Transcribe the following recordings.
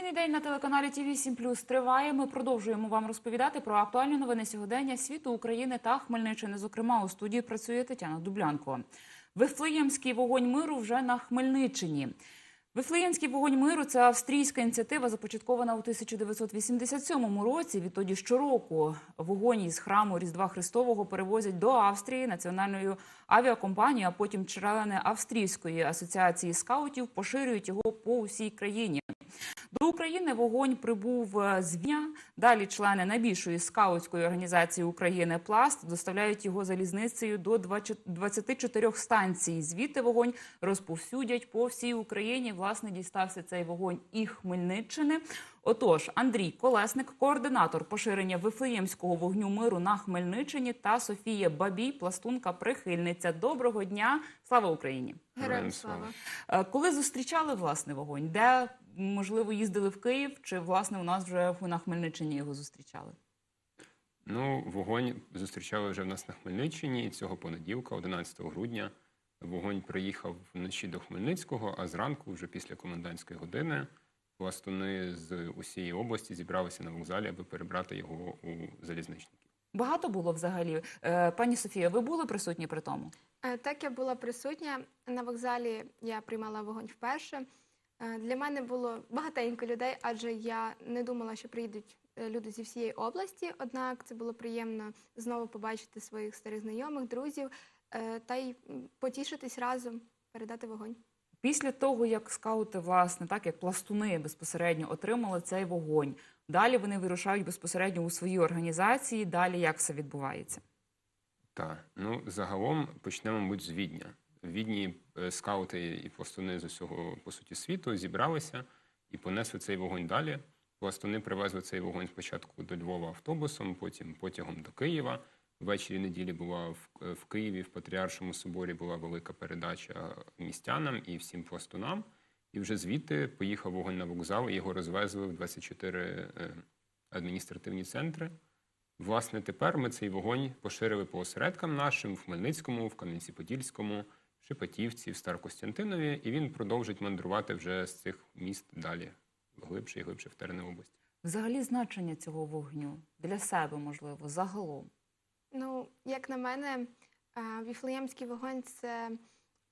Інформаційний день на телеканалі ТІВІ 7 триває. Ми продовжуємо вам розповідати про актуальні новини сьогодення світу України та Хмельниччини. Зокрема, у студії працює Тетяна Дублянко. Вифлеємський вогонь миру вже на Хмельниччині. Вифлеємський вогонь миру це австрійська ініціатива, започаткована у 1987 році. Відтоді щороку вогонь із храму Різдва Христового перевозять до Австрії національною авіакомпанією, а потім члени Австрійської асоціації скаутів поширюють його по усій країні. До України вогонь прибув е, з Віня. Далі члени найбільшої скаутської організації України Пласт доставляють його залізницею до 20 24 станцій. Звідти вогонь розповсюдять по всій Україні. Власне, дістався цей вогонь і Хмельниччини. Отож, Андрій Колесник, координатор поширення Вифлеємського вогню миру на Хмельниччині, та Софія Бабій, пластунка прихильниця. Доброго дня! Слава Україні! Героям слава. Е, Коли зустрічали власне вогонь, де можливо їздили в Київ, чи власне у нас вже на Хмельниччині його зустрічали? Ну, вогонь зустрічали вже в нас на Хмельниччині. І цього понеділка, 11 грудня, вогонь приїхав вночі до Хмельницького, а зранку, вже після комендантської години, пластуни з усієї області зібралися на вокзалі, аби перебрати його у залізничників. Багато було взагалі. Е, Пані Софія, ви були присутні при тому? Е, Так, я була присутня на вокзалі. Я приймала вогонь вперше. Е, Для мене було багатенько людей, адже я не думала, що приїдуть е, люди зі всієї області. Однак це було приємно знову побачити своїх старих знайомих, друзів е, та й потішитись разом, передати вогонь. Після того, як скаути, власне, так як пластуни безпосередньо отримали цей вогонь, далі вони вирушають безпосередньо у свої організації. Далі як все відбувається? Так, ну загалом почнемо, мабуть, з Відня. Відні е, скаути і пластуни з усього по суті світу зібралися і понесли цей вогонь далі. Пластуни привезли цей вогонь спочатку до Львова автобусом, потім потягом до Києва. Ввечері неділі була в, в Києві в Патріаршому соборі була велика передача містянам і всім пластунам. І вже звідти поїхав вогонь на вокзал, і його розвезли в 24 е, адміністративні центри. Власне, тепер ми цей вогонь поширили по осередкам нашим в Хмельницькому, в Кам'янці-Подільському, Шепетівці, в Старокостянтинові, і він продовжить мандрувати вже з цих міст далі, глибше і глибше в терени області. Взагалі, значення цього вогню для себе можливо загалом. Ну, як на мене, е, віфлеємський вогонь це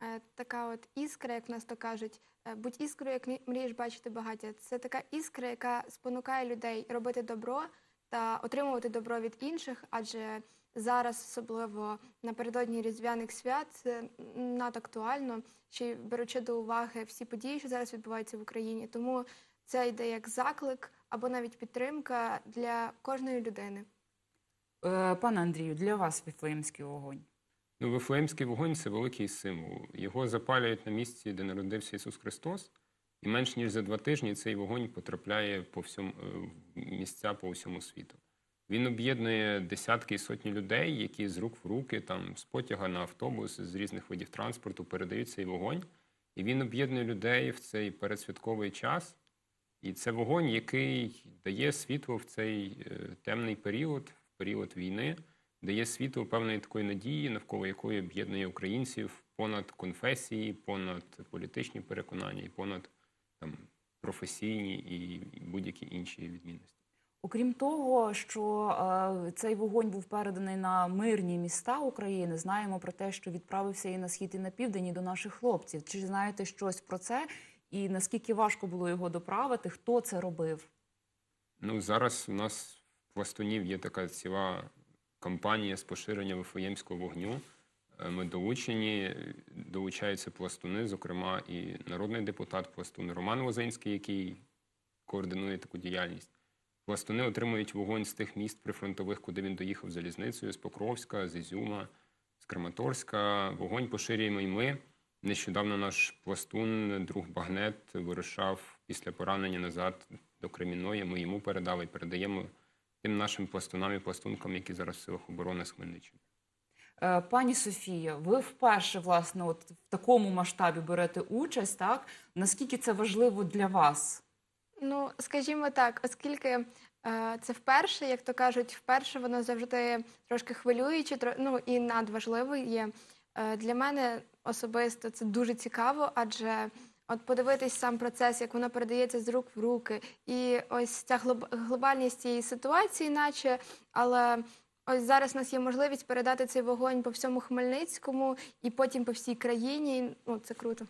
е, така от іскра, як в нас то кажуть. Е, Будь іскрою, як мрієш бачити багаття. Це така іскра, яка спонукає людей робити добро та отримувати добро від інших, адже зараз, особливо напередодні різдвяних свят, це надактуально, ще й беручи до уваги всі події, що зараз відбуваються в Україні. Тому це йде як заклик або навіть підтримка для кожної людини. Е, Пане Андрію, для вас Віфлеємський вогонь. Ну, Вифлеємський вогонь це великий символ. Його запалюють на місці, де народився Ісус Христос, і менш ніж за два тижні цей вогонь потрапляє по всьому е, місця по всьому світу. Він об'єднує десятки і сотні людей, які з рук в руки, там з потяга на автобус, з різних видів транспорту передають цей вогонь. І він об'єднує людей в цей передсвятковий час. І це вогонь, який дає світло в цей е, темний період, в період війни, дає світло певної такої надії, навколо якої об'єднує українців понад конфесії, понад політичні переконання і понад там, професійні і будь-які інші відмінності. Окрім того, що е, цей вогонь був переданий на мирні міста України, знаємо про те, що відправився і на схід, і на південь і до наших хлопців. Чи знаєте щось про це? І наскільки важко було його доправити? Хто це робив? Ну, зараз у нас в пластунів є така ціла кампанія з поширення Вифлеємського вогню. Е, Ми долучені, долучаються пластуни, зокрема, і народний депутат пластун Роман Лозинський, який координує таку діяльність. Пластуни отримують вогонь з тих міст прифронтових, куди він доїхав залізницею, з Покровська, з Ізюма, з Краматорська. Вогонь поширюємо і ми. Нещодавно наш пластун, друг Багнет, вирушав після поранення назад до Кремінної. Ми йому передали і передаємо тим нашим пластунам і пластункам, які зараз в силах оборони з Хмельниччини. Е, Пані Софія, ви вперше власне от в такому масштабі берете участь, так? Наскільки це важливо для вас? Ну, скажімо так, оскільки е, це вперше, як то кажуть, вперше воно завжди трошки хвилююче, тро- ну і надважливо є. Е, для мене особисто це дуже цікаво, адже От подивитись сам процес, як воно передається з рук в руки, і ось ця глоб- глобальність цієї ситуації, наче, але ось зараз у нас є можливість передати цей вогонь по всьому Хмельницькому і потім по всій країні. Ну, це круто.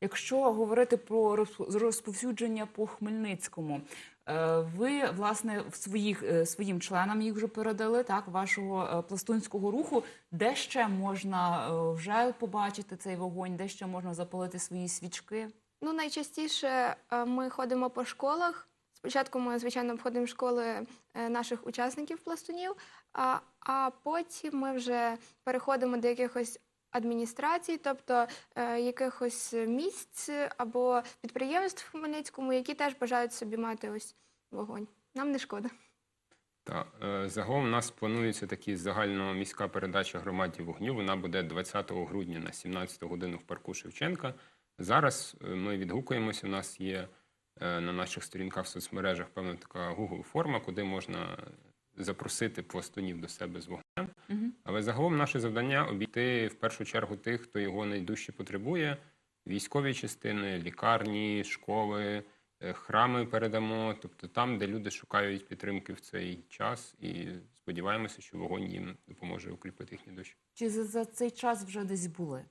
Якщо говорити про розп- розповсюдження по Хмельницькому, е, ви власне в своїх е, своїм членам їх вже передали так вашого е, пластунського руху. Де ще можна вже побачити цей вогонь, де ще можна запалити свої свічки? Ну, найчастіше ми ходимо по школах. Спочатку ми, звичайно, обходимо школи наших учасників пластунів, а, а потім ми вже переходимо до якихось адміністрацій, тобто е, якихось місць або підприємств в Хмельницькому, які теж бажають собі мати ось вогонь. Нам не шкода. Та е, загалом у нас планується такі загальноміська передача громаді вогню. Вона буде 20 грудня на 17 годину в парку Шевченка. Зараз е, ми відгукуємося. У нас є е, на наших сторінках в соцмережах певна така Google форма, куди можна запросити пластунів до себе з вогнем. Мгм. Але загалом наше завдання обійти в першу чергу тих, хто його найдужче потребує: військові частини, лікарні, школи, е, храми передамо. Тобто там, де люди шукають підтримки в цей час, і сподіваємося, що вогонь їм допоможе укріпити їхні душі. Чи за, за цей час вже десь були?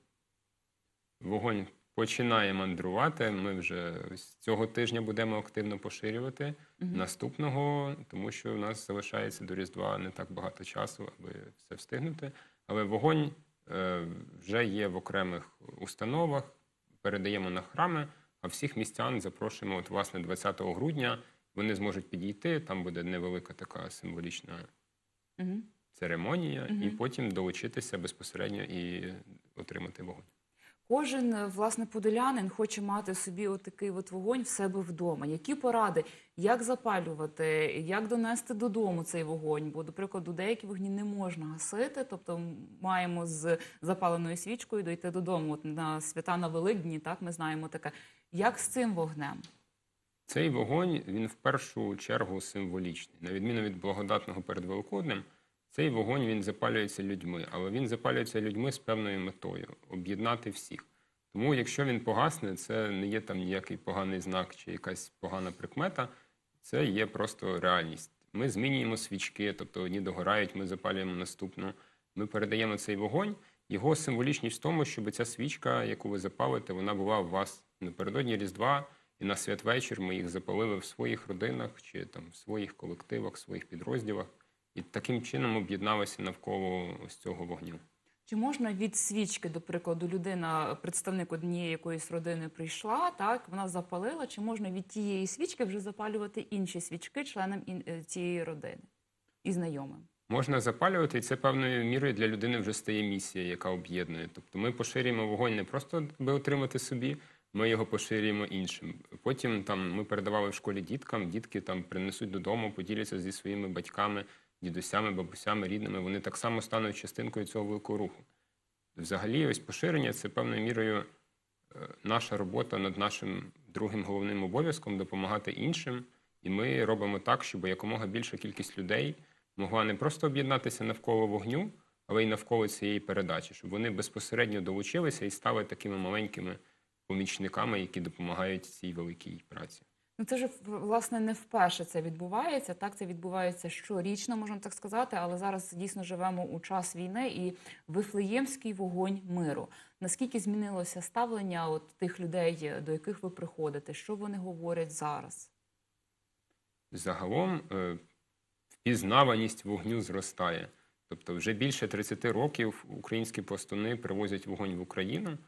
Вогонь починає мандрувати. Ми вже цього тижня будемо активно поширювати. Мгм. наступного, тому що у нас залишається до Різдва не так багато часу, аби все встигнути. Але вогонь е, вже є в окремих установах, передаємо на храми, а всіх містян запрошуємо, от, власне, 20 грудня. Вони зможуть підійти, там буде невелика така символічна Мгм. церемонія, і потім долучитися безпосередньо і отримати вогонь. Кожен е, власне подолянин хоче мати собі отакий от вогонь в себе вдома. Які поради, як запалювати, як донести додому цей вогонь? Бо, до прикладу, деякі вогні не можна гасити, тобто маємо з запаленою свічкою дойти додому. От на свята на Великдні, так ми знаємо таке. Як з цим вогнем? Цей вогонь він в першу чергу символічний. На відміну від благодатного перед Великоднем, цей вогонь він запалюється людьми, але він запалюється людьми з певною метою об'єднати всіх. Тому, якщо він погасне, це не є там ніякий поганий знак чи якась погана прикмета, це є просто реальність. Ми змінюємо свічки, тобто одні догорають, ми запалюємо наступну. Ми передаємо цей вогонь. Його символічність в тому, щоб ця свічка, яку ви запалите, вона була у вас напередодні Різдва, і на святвечір ми їх запалили в своїх родинах чи там в своїх колективах, в своїх підрозділах, і таким чином об'єдналися навколо ось цього вогню. Чи можна від свічки, до прикладу, людина, представник однієї якоїсь родини прийшла, так вона запалила, чи можна від тієї свічки вже запалювати інші свічки членам е, цієї родини і знайомим? Можна запалювати, і це певною мірою для людини вже стає місія, яка об'єднує. Тобто ми поширюємо вогонь не просто аби отримати собі, ми його поширюємо іншим. Потім там ми передавали в школі діткам, дітки там принесуть додому, поділяться зі своїми батьками, дідусями, бабусями, рідними. Вони так само стануть частинкою цього великого руху. Взагалі, ось поширення це певною мірою е, наша робота над нашим другим головним обов'язком допомагати іншим. І ми робимо так, щоб якомога більша кількість людей могла не просто об'єднатися навколо вогню, але й навколо цієї передачі, щоб вони безпосередньо долучилися і стали такими маленькими помічниками, які допомагають цій великій праці. Ну це ж власне не вперше це відбувається. Так, це відбувається щорічно, можна так сказати. Але зараз дійсно живемо у час війни і вифлеємський вогонь миру. Наскільки змінилося ставлення от тих людей, до яких ви приходите? Що вони говорять зараз? Загалом е, впізнаваність вогню зростає. Тобто, вже більше 30 років українські пластуни привозять вогонь в Україну.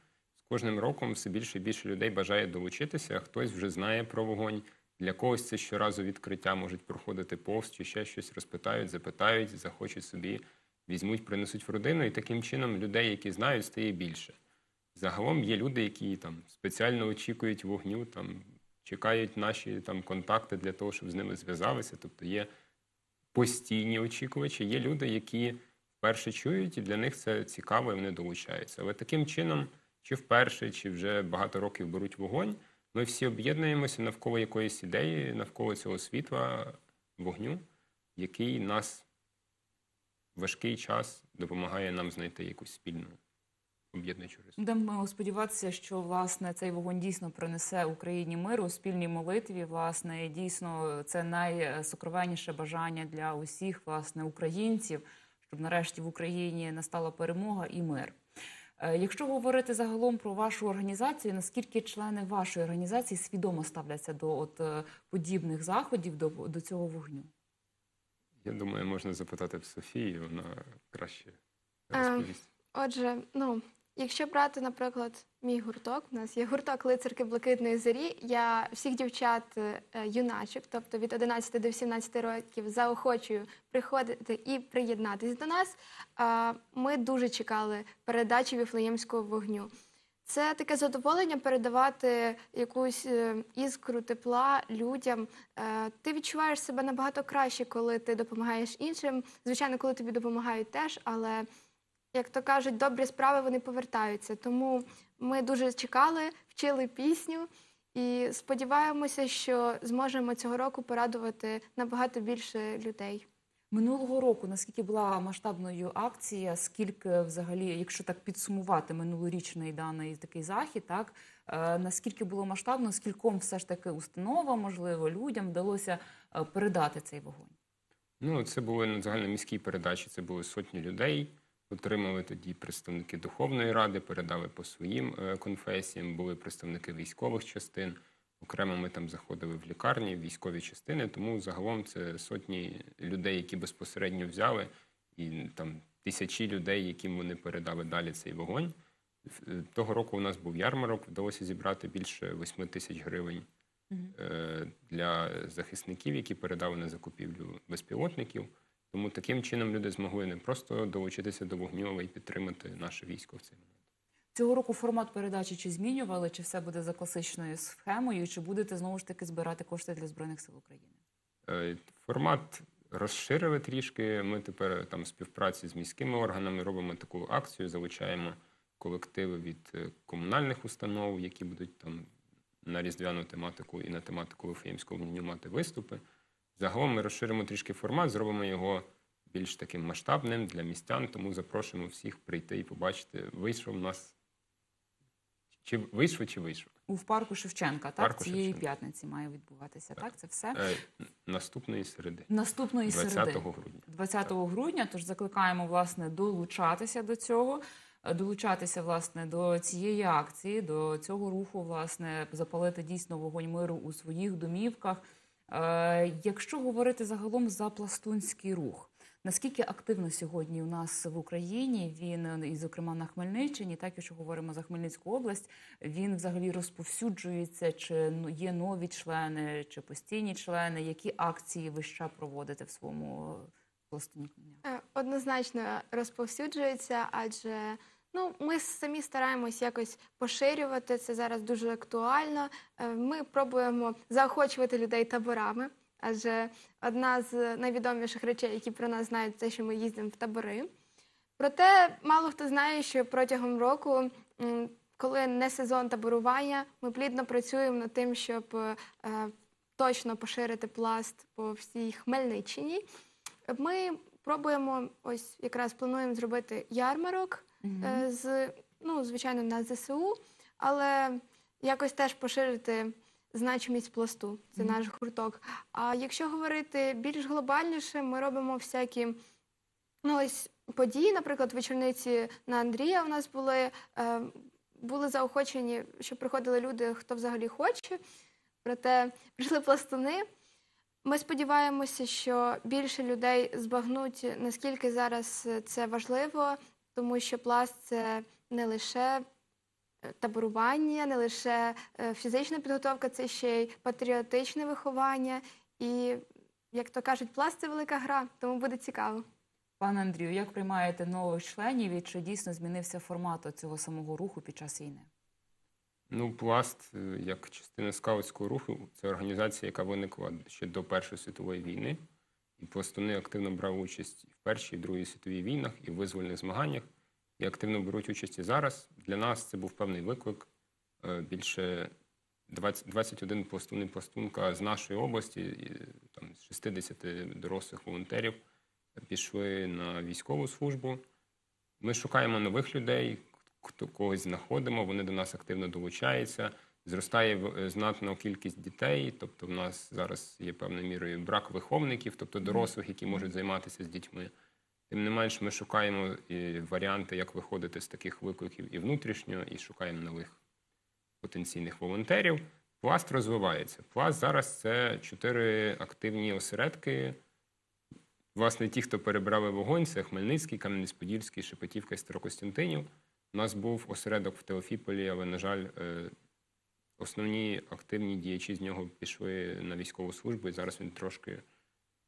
Кожним роком все більше і більше людей бажає долучитися. Хтось вже знає про вогонь. Для когось це щоразу відкриття можуть проходити повз чи ще щось розпитають, запитають, захочуть собі, візьмуть, принесуть в родину, і таким чином людей, які знають, стає більше. Загалом є люди, які там спеціально очікують вогню, там чекають наші там контакти для того, щоб з ними зв'язалися. Тобто є постійні очікувачі, є люди, які вперше чують, і для них це цікаво, і вони долучаються. Але таким чином, чи вперше, чи вже багато років беруть вогонь, ми всі об'єднуємося навколо якоїсь ідеї, навколо цього світла, вогню, який нас важкий час допомагає нам знайти якусь спільну об'єднуючу рису. Будемо сподіватися, що власне цей вогонь дійсно принесе Україні мир у спільній молитві. Власне, дійсно це найсокровенніше бажання для усіх власне українців, щоб нарешті в Україні настала перемога і мир. Е, Якщо говорити загалом про вашу організацію, наскільки члени вашої організації свідомо ставляться до от е, подібних заходів, до, до цього вогню? Я думаю, можна запитати в Софії, вона краще Ем, розповість. Отже, ну, якщо брати, наприклад, мій гурток, у нас є гурток лицарки Блакитної зорі. Я всіх дівчат е, юначок, тобто від 11 до 18 років, заохочую приходити і приєднатись до нас. Ми дуже чекали передачі Віфлеємського вогню. Це таке задоволення передавати якусь е, іскру тепла людям. Е, Ти відчуваєш себе набагато краще, коли ти допомагаєш іншим. Звичайно, коли тобі допомагають теж, але як то кажуть, добрі справи вони повертаються. Тому ми дуже чекали, вчили пісню і сподіваємося, що зможемо цього року порадувати набагато більше людей. Минулого року наскільки була масштабною акція, скільки взагалі, якщо так підсумувати минулорічний даний такий захід, так е, наскільки було масштабно, скільком все ж таки установа, можливо, людям вдалося е, передати цей вогонь? Ну, це були на загальноміській передачі, це були сотні людей. Отримали тоді представники Духовної ради, передали по своїм е, конфесіям, були представники військових частин. Окремо ми там заходили в лікарні, в військові частини, тому загалом це сотні людей, які безпосередньо взяли, і там тисячі людей, яким вони передали далі цей вогонь. Е, Того року у нас був ярмарок, вдалося зібрати більше 8 тисяч гривень е, для захисників, які передали на закупівлю безпілотників. Тому таким чином люди змогли не просто долучитися до вогню, але й підтримати наше військо в цей момент. Цього року формат передачі чи змінювали, чи все буде за класичною схемою, чи будете знову ж таки збирати кошти для збройних сил України? Е, Формат розширили трішки. Ми тепер е, там співпраці з міськими органами робимо таку акцію, залучаємо колективи від е, комунальних установ, які будуть там на різдвяну тематику і на тематику Вифлеємського вогню мати виступи. Загалом ми розширимо трішки формат, зробимо його більш таким масштабним для містян, тому запрошуємо всіх прийти і побачити. Вийшов у нас. Чи вийшло, чи вийшло? У в парку Шевченка, так Парку цієї Шевченка. п'ятниці має відбуватися. Так, це все Е, наступної середи, наступної 20 середи. грудня. 20 грудня. Тож закликаємо власне долучатися до цього, е, долучатися власне до цієї акції, до цього руху, власне, запалити дійсно вогонь миру у своїх домівках. Е, Якщо говорити загалом за пластунський рух, наскільки активно сьогодні у нас в Україні він е, і, зокрема, на Хмельниччині, так якщо говоримо за Хмельницьку область, він взагалі розповсюджується, чи є нові члени, чи постійні члени, які акції ви ще проводите в своєму е. Е, Однозначно розповсюджується, адже ну, ми самі стараємось якось поширювати це зараз дуже актуально. Е, Ми пробуємо заохочувати людей таборами, адже одна з найвідоміших речей, які про нас знають, це що ми їздимо в табори. Проте мало хто знає, що протягом року, коли не сезон таборування, ми плідно працюємо над тим, щоб е, точно поширити пласт по всій Хмельниччині. Ми пробуємо, ось якраз плануємо зробити ярмарок е, з, ну, звичайно, на ЗСУ, але якось теж поширити значимість пласту. Це наш гурток. А якщо говорити більш глобальніше, ми робимо всякі ну, ось події, наприклад, вечорниці на Андрія у нас були. Е, були заохочені, що приходили люди, хто взагалі хоче. Проте прийшли пластуни. Ми сподіваємося, що більше людей збагнуть, наскільки зараз це важливо, тому що пласт це не лише е, таборування, не лише е, фізична підготовка, це ще й патріотичне виховання. І, як то кажуть, пласт це велика гра, тому буде цікаво. Пане Андрію, як приймаєте нових членів і чи дійсно змінився формат цього самого руху під час війни? Ну, пласт е, як частина скаутського руху це організація, яка виникла ще до Першої світової війни. І пластуни активно брали участь в Першій, і Другій світовій війнах, і в визвольних змаганнях, і активно беруть участь і зараз. Для нас це був певний виклик. Е, Більше 20, 21 пластуни пластунка з нашої області, і, там, з 60 дорослих волонтерів пішли на військову службу. Ми шукаємо нових людей, хто когось знаходимо, вони до нас активно долучаються. Зростає е, знатно кількість дітей, тобто в нас зараз є певною мірою брак виховників, тобто дорослих, які можуть займатися з дітьми. Тим не менш, ми шукаємо і варіанти, як виходити з таких викликів і внутрішньо, і шукаємо нових потенційних волонтерів. Пласт розвивається. Пласт зараз це чотири активні осередки. Власне, ті, хто перебрали вогонь, це Хмельницький, Кам'янець-Подільський, Шепетівка і Старокостянтинів. У нас був осередок в Теофіполі, але, на жаль, е, основні активні діячі з нього пішли на військову службу, і зараз він трошки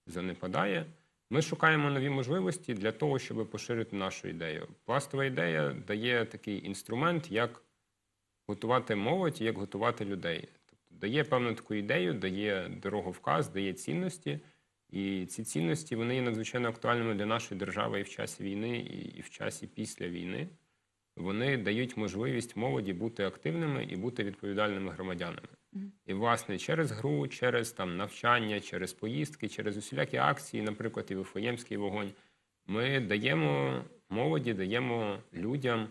занепадає. Ми шукаємо нові можливості для того, щоб поширити нашу ідею. Пластова ідея дає такий інструмент, як готувати молодь, як готувати людей. Тобто дає певну таку ідею, дає дороговказ, дає цінності. І ці цінності вони є надзвичайно актуальними для нашої держави і в часі війни, і в часі після війни. Вони дають можливість молоді бути активними і бути відповідальними громадянами. І, власне, через гру, через там навчання, через поїздки, через усілякі акції, наприклад, і Вифлеємський вогонь, ми даємо молоді, даємо людям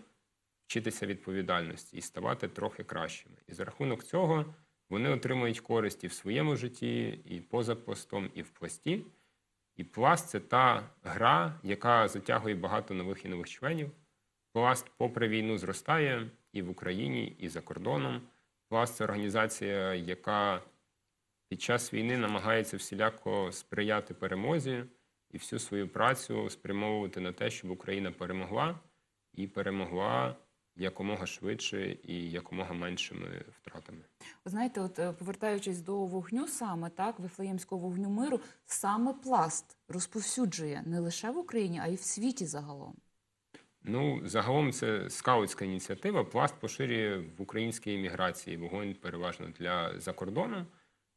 вчитися відповідальності і ставати трохи кращими. І за рахунок цього вони отримують користь і в своєму житті, і поза пластом, і в пласті. І пласт це та гра, яка затягує багато нових і нових членів. Пласт, попри війну, зростає і в Україні, і за кордоном. Пласт це організація, яка під час війни намагається всіляко сприяти перемозі і всю свою працю спрямовувати на те, щоб Україна перемогла і перемогла якомога швидше і якомога меншими втратами. Знаєте, от е, повертаючись до вогню, саме так, вифлеємського вогню миру, саме пласт розповсюджує не лише в Україні, а й в світі загалом. Ну, загалом це скаутська ініціатива. Пласт поширює в українській еміграції вогонь переважно для за кордоном.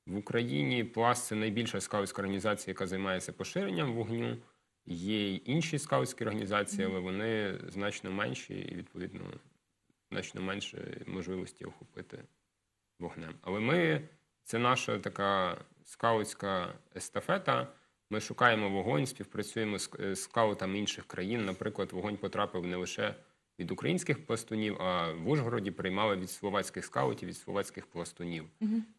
В Україні пласт це найбільша скаутська організація, яка займається поширенням вогню. Є й інші скаутські організації, але вони значно менші і, відповідно, значно менше можливості охопити вогнем. Але ми це наша така скаутська естафета. Ми шукаємо вогонь, співпрацюємо з е, скаутами інших країн. Наприклад, вогонь потрапив не лише від українських пластунів, а в Ужгороді приймали від словацьких скаутів, від словацьких пластунів.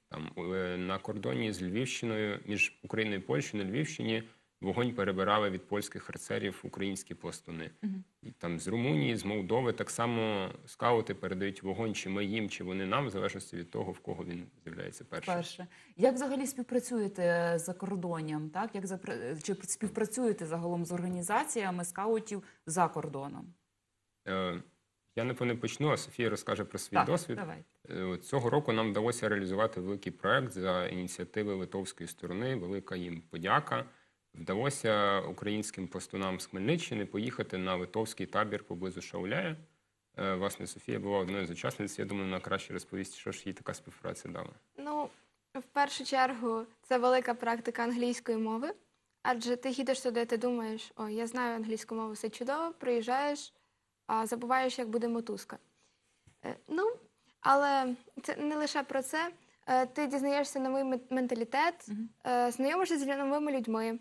Там е, на кордоні з Львівщиною між Україною і Польщею на Львівщині вогонь перебирали від польських харцерів українські пластуни. І там з Румунії, з Молдови так само скаути передають вогонь, чи ми їм, чи вони нам, в залежності від того, в кого він з'являється першим. Перше, як взагалі співпрацюєте за кордоном? Так як запра- чи співпрацюєте загалом з організаціями скаутів за кордоном? Е, Я напевне почну, а Софія розкаже про свій так, досвід. давайте. Е, Цього року нам вдалося реалізувати великий проект за ініціативи литовської сторони. Велика їм подяка. Вдалося українським пластунам з Хмельниччини поїхати на литовський табір поблизу Шауляя. Е, Власне, Софія була одною з учасниць. Я думаю, вона краще розповість, що ж їй така співпраця дала. Ну, в першу чергу, це велика практика англійської мови, адже ти їдеш туди, ти думаєш, о, я знаю англійську мову, все чудово, приїжджаєш, а забуваєш, як буде мотузка. Е, Ну, але це не лише про це. Е, Ти дізнаєшся новий мен- менталітет, е, знайомишся з новими людьми,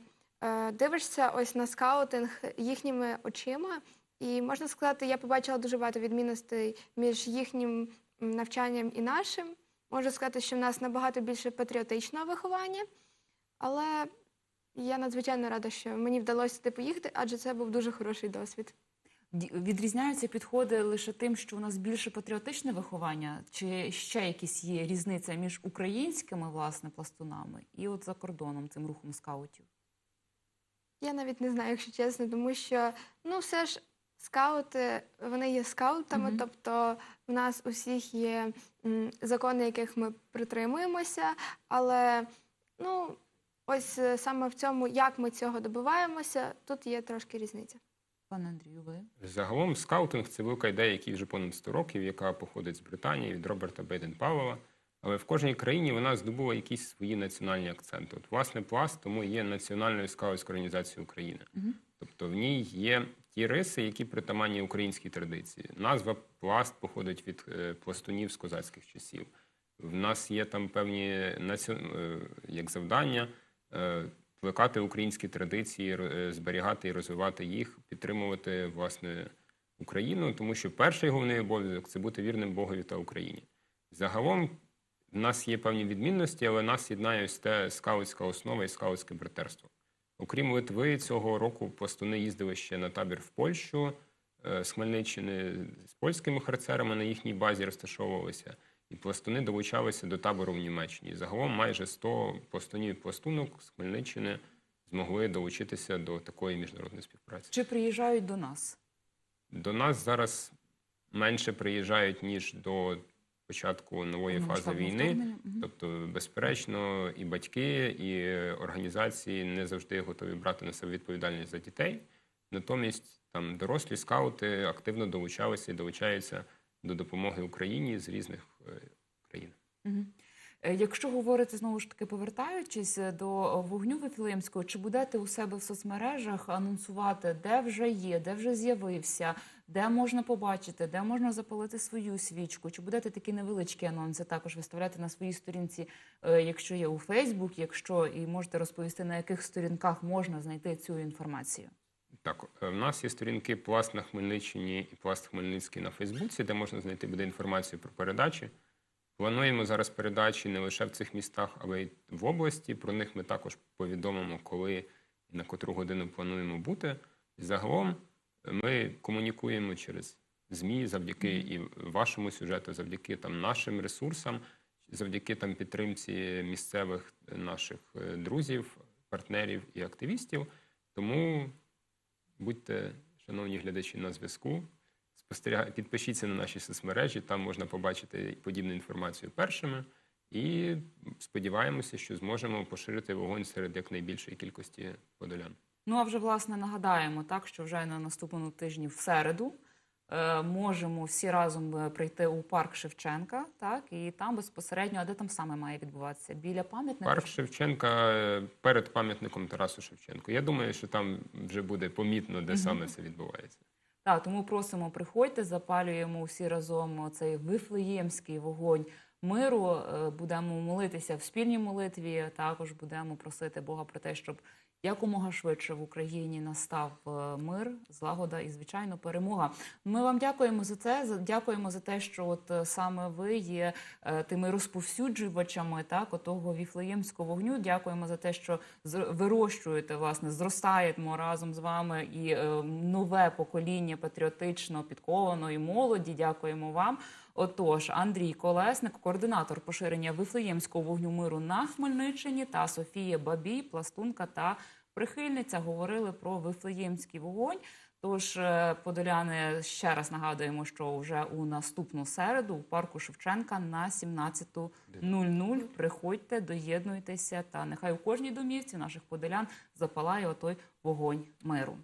дивишся ось на скаутинг їхніми очима. І можна сказати, я побачила дуже багато відмінностей між їхнім навчанням і нашим. Можу сказати, що в нас набагато більше патріотичного виховання, але я надзвичайно рада, що мені вдалося туди поїхати, адже це був дуже хороший досвід. Відрізняються підходи лише тим, що у нас більше патріотичне виховання, чи ще якісь є різниця між українськими власне пластунами і от за кордоном цим рухом скаутів? Я навіть не знаю, якщо чесно, тому що ну все ж скаути вони є скаутами, Мгм. тобто в нас усіх є м, закони, яких ми притримуємося, але ну ось е, саме в цьому, як ми цього добиваємося, тут є трошки різниця. Пане Андрію, ви? Загалом скаутинг це велика ідея, якій вже понад 100 років, яка походить з Британії від Роберта Бейден Павела. Але в кожній країні вона здобула якісь свої національні акценти. От, власне, пласт тому є національною скаутською організацією України. Мгм. Тобто в ній є ті риси, які притаманні українській традиції. Назва пласт походить від е, пластунів з козацьких часів. В нас є там певні наці... е, як завдання е, плекати українські традиції, зберігати і розвивати їх, підтримувати власне Україну, тому що перший головний обов'язок це бути вірним Богові та Україні. Загалом в нас є певні відмінності, але нас єднає ось те скаутська основа і скаутське братерство. Окрім Литви, цього року пластуни їздили ще на табір в Польщу е, з Хмельниччини з польськими харцерами на їхній базі розташовувалися. І пластуни долучалися до табору в Німеччині. Загалом майже 100 пластунів і пластунок з Хмельниччини змогли долучитися до такої міжнародної співпраці. Чи приїжджають до нас? До нас зараз менше приїжджають, ніж до початку нової фази війни. Тобто, безперечно, і батьки, і організації не завжди готові брати на себе відповідальність за дітей. Натомість там дорослі скаути активно долучалися і долучаються до допомоги Україні з різних е, країн. Е, Якщо говорити знову ж таки, повертаючись е, до вогню Вифлеємського, чи будете у себе в соцмережах анонсувати, де вже є, де вже з'явився, де можна побачити, де можна запалити свою свічку? Чи будете такі невеличкі анонси також виставляти на своїй сторінці, е, якщо є у Фейсбук, якщо і можете розповісти, на яких сторінках можна знайти цю інформацію? Так, е, в нас є сторінки Пласт на Хмельниччині і Пласт Хмельницький на Фейсбуці, де можна знайти буде інформацію про передачі. Плануємо зараз передачі не лише в цих містах, але й в області. Про них ми також повідомимо, коли і на котру годину плануємо бути. Загалом ми комунікуємо через ЗМІ завдяки і вашому сюжету, завдяки там нашим ресурсам, завдяки там підтримці місцевих е, наших е, друзів, партнерів і активістів. Тому будьте, шановні глядачі, на зв'язку. Спостерігайте, підпишіться на наші соцмережі, там можна побачити подібну інформацію першими. І сподіваємося, що зможемо поширити вогонь серед якнайбільшої кількості подолян. Ну а вже власне нагадаємо, так що вже на наступному тижні в середу е, можемо всі разом е, прийти у парк Шевченка, так і там безпосередньо, а де там саме має відбуватися? Біля пам'ятника? Парк Шевченка е, перед пам'ятником Тарасу Шевченку. Я думаю, що там вже буде помітно, де саме це відбувається. Так, тому просимо, приходьте, запалюємо всі разом цей вифлеємський вогонь миру. е, Будемо молитися в спільній молитві. Також будемо просити Бога про те, щоб якомога швидше в Україні настав е, мир, злагода і звичайно перемога. Ми вам дякуємо за це. Дякуємо за те, що от е, саме ви є е, тими розповсюджувачами так отого віфлеємського вогню. Дякуємо за те, що вирощуєте власне, зростаємо разом з вами і нове покоління патріотично підкованої молоді. Дякуємо вам. Отож, Андрій Колесник, координатор поширення вифлеємського вогню миру на Хмельниччині, та Софія Бабій, пластунка та прихильниця, говорили про вифлеємський вогонь. Тож, е, подоляни, ще раз нагадуємо, що вже у наступну середу у парку Шевченка на 17.00 приходьте, доєднуйтеся, та нехай у кожній домівці наших подолян запалає отой вогонь миру.